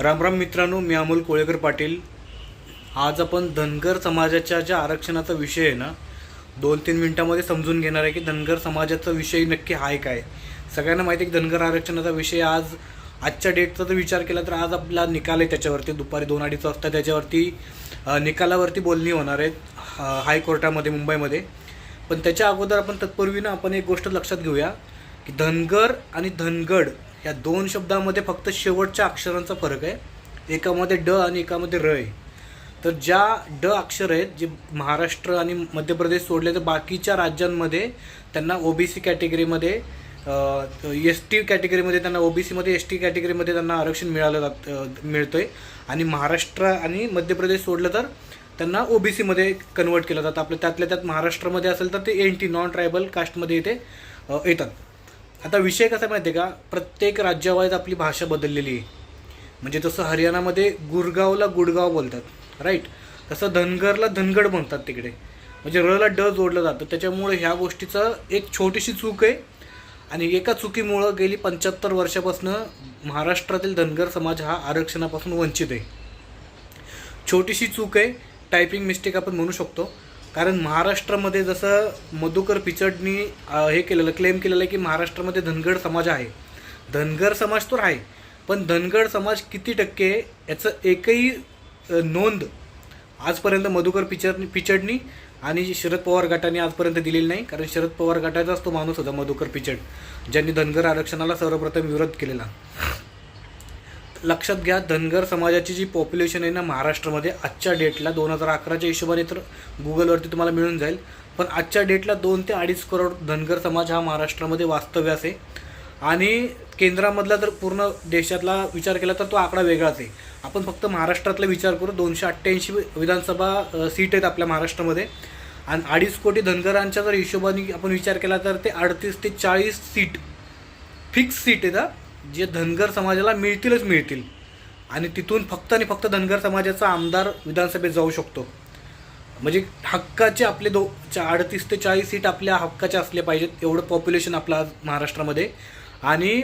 राम राम मित्रांनो मी अमोल कोळेकर पाटील. आज आपण धनगर समाजाच्या ज्या आरक्षणाचा विषय आहे ना दोन तीन मिनटामध्ये समजून घेणार आहे की धनगर समाजाचा विषय नक्की आहे काय. सगळ्यांना माहिती आहे की धनगर आरक्षणाचा विषय आज आजच्या डेटचा जर विचार केला तर आज आपला निकाल आहे त्याच्यावरती. दुपारी दोन अडीच वाजता त्याच्यावरती निकालावरती बोलणी होणार आहेत हायकोर्टामध्ये मुंबईमध्ये. पण त्याच्या अगोदर आपण तत्पूर्वी ना आपण एक गोष्ट लक्षात घेऊया की धनगर आणि धनगड या दोन शब्दामध्ये फक्त शेवटच्या अक्षरांचा फरक आहे. एकामध्ये ड आणि एकामध्ये र आहे. तर ज्या ड अक्षर आहेत जे महाराष्ट्र आणि मध्य प्रदेश सोडले तर बाकीच्या राज्यांमध्ये त्यांना ओबीसी कॅटेगरीमध्ये एस टी कॅटेगरीमध्ये त्यांना ओबीसीमध्ये एस टी कॅटेगरीमध्ये त्यांना आरक्षण मिळालं जात मिळतं आहे आणि महाराष्ट्र आणि मध्य प्रदेश सोडलं तर त्यांना ओबीसीमध्ये कन्वर्ट केलं जातं. आपलं त्यातल्या त्यात महाराष्ट्रामध्ये असेल तर ते एन टी नॉन ट्रायबल कास्टमध्ये इथे येतात. आता विषय कसा माहिती आहे का? प्रत्येक राज्यावाईज आपली भाषा बदललेली आहे. म्हणजे तसं हरियाणामध्ये गुरगावला गुडगाव बोलतात राईट तसं धनगरला धनगड म्हणतात तिकडे. म्हणजे रला ड जोडलं जातं. त्याच्यामुळे ह्या गोष्टीचं एक छोटीशी चूक आहे. आणि एका चुकीमुळं गेली पंच्याहत्तर वर्षापासून महाराष्ट्रातील धनगर समाज हा आरक्षणापासून वंचित आहे. छोटीशी चूक आहे. टायपिंग मिस्टेक आपण म्हणू शकतो. कारण महाराष्ट्रामध्ये जसं मधुकर पिचडनी हे केलेलं क्लेम केलेलं आहे की महाराष्ट्रामध्ये धनगड समाज आहे. धनगर समाज तर आहे पण धनगड समाज किती टक्के याचं एकही नोंद आजपर्यंत मधुकर पिचड पिचडनी आणि शरद पवार गटाने आजपर्यंत दिलेली नाही कारण शरद पवार गटाचाच तो माणूस होता मधुकर पिचड ज्यांनी धनगर आरक्षणाला सर्वप्रथम विरोध केलेला. लक्षात घ्या धनगर समाजाची जी पॉप्युलेशन आहे ना महाराष्ट्रामध्ये आजच्या डेटला दोन हजार अकराच्या हिशोबाने तर गुगलवरती तुम्हाला मिळून जाईल. पण आजच्या डेटला दोन ते अडीच करोड धनगर समाज हा महाराष्ट्रामध्ये वास्तव्यास आहे आणि केंद्रामधला जर पूर्ण देशातला विचार केला तर तो आकडा वेगळाच आहे. आपण फक्त महाराष्ट्रातला विचार करू दोनशे अठ्ठ्याऐंशी विधानसभा सीट आहेत आपल्या महाराष्ट्रामध्ये. आणि अडीच कोटी धनगरांच्या जर हिशोबाने आपण विचार केला तर ते अडतीस ते चाळीस सीट फिक्स सीट आहे जे धनगर समाजाला मिळतीलच मिळतील. आणि तिथून फक्त आणि फक्त धनगर समाजाचा आमदार विधानसभेत जाऊ शकतो. म्हणजे हक्काचे आपले दो अडतीस ते चाळीस सीट आपल्या हक्काच्या असले पाहिजेत एवढं पॉप्युलेशन आपलं आज महाराष्ट्रामध्ये. आणि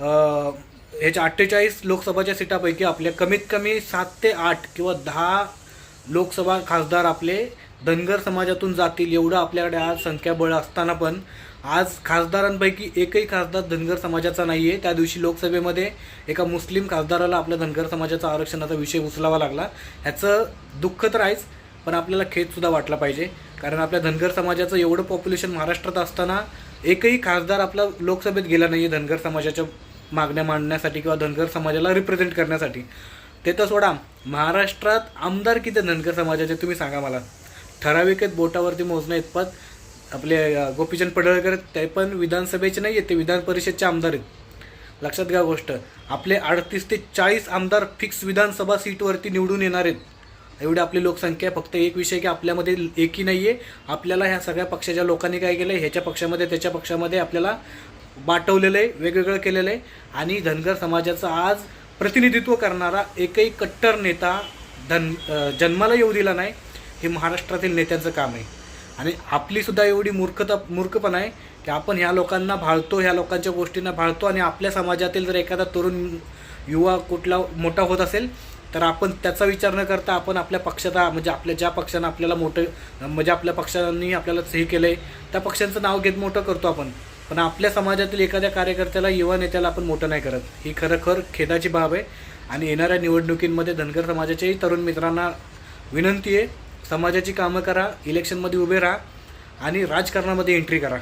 ह्याच्या अठ्ठेचाळीस लोकसभाच्या सीटापैकी आपल्या कमीत कमी सात ते आठ किंवा दहा लोकसभा खासदार आपले धनगर समाजातून जातील एवढं आपल्याकडे आज संख्याबळ असताना पण आज खासदारांपैकी एकही खासदार धनगर समाजाचा नाही आहे त्या दिवशी लोकसभेमध्ये एका मुस्लिम खासदाराला आपल्या धनगर समाजाचा आरक्षणाचा विषय उचलावा लागला. ह्याचं दुःख तर आहेच पण आपल्याला खेदसुद्धा वाटला पाहिजे. कारण आपल्या धनगर समाजाचं एवढं पॉप्युलेशन महाराष्ट्रात असताना एकही खासदार आपला लोकसभेत गेला नाही आहे धनगर समाजाच्या मागण्या मांडण्यासाठी किंवा धनगर समाजाला रिप्रेझेंट करण्यासाठी. ते तर सोडा महाराष्ट्रात आमदार किती धनगर समाजाचे तुम्ही सांगा मला. ठराविक आहेत बोटावरती मोजण्या इतपत. आपले गोपीचंद पडळकर ते पण विधानसभेचे नाही आहेत ते विधान परिषदचे आमदार आहेत. लक्षात घ्या गोष्ट आपले अडतीस ते चाळीस आमदार फिक्स विधानसभा सीटवरती निवडून येणार आहेत. एवढी आपली लोकसंख्या आहे फक्त एक विषय की आपल्यामध्ये एकी नाही आहे आपल्याला ह्या सगळ्या पक्षाच्या लोकांनी काय केलं आहे ह्याच्या पक्षामध्ये त्याच्या पक्षामध्ये आपल्याला बाटवलेलं आहे वेगवेगळं केलेलं आहे. आणि धनगर समाजाचं आज प्रतिनिधित्व करणारा एकही कट्टर नेता धन जन्माला येऊ दिला नाही हे महाराष्ट्रातील नेत्यांचं काम आहे. आणि आपलीसुद्धा एवढी मूर्खता मूर्खपणा आहे की आपण ह्या लोकांना भाळतो ह्या लोकांच्या गोष्टींना भाळतो आणि आपल्या समाजातील जर एखादा तरुण युवा कुठला मोठा होत असेल तर आपण त्याचा विचार न करता आपण आपल्या पक्षाचा म्हणजे आपल्या ज्या पक्षानं आपल्याला मोठं म्हणजे आपल्या पक्षांनी आपल्याला हे केलं आहे त्या पक्षांचं नाव घेत मोठं करतो आपण. पण आपल्या समाजातील एखाद्या कार्यकर्त्याला युवा नेत्याला आपण मोठं नाही करत. ही खरखर खेदाची बाब आहे. आणि येणाऱ्या निवडणुकींमध्ये धनगर समाजाच्याही तरुण मित्रांना विनंती आहे समाजाची कामं करा इलेक्शनमध्ये उभे राहा आणि राजकारणामध्ये एंट्री करा.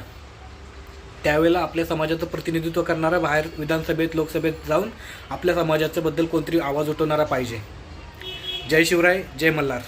त्यावेळेला आपल्या समाजाचं प्रतिनिधित्व करणारा बाहेर विधानसभेत लोकसभेत जाऊन आपल्या समाजाच्याबद्दल कोणतरी आवाज उठवणारा पाहिजे. जय शिवराय जय मल्हार.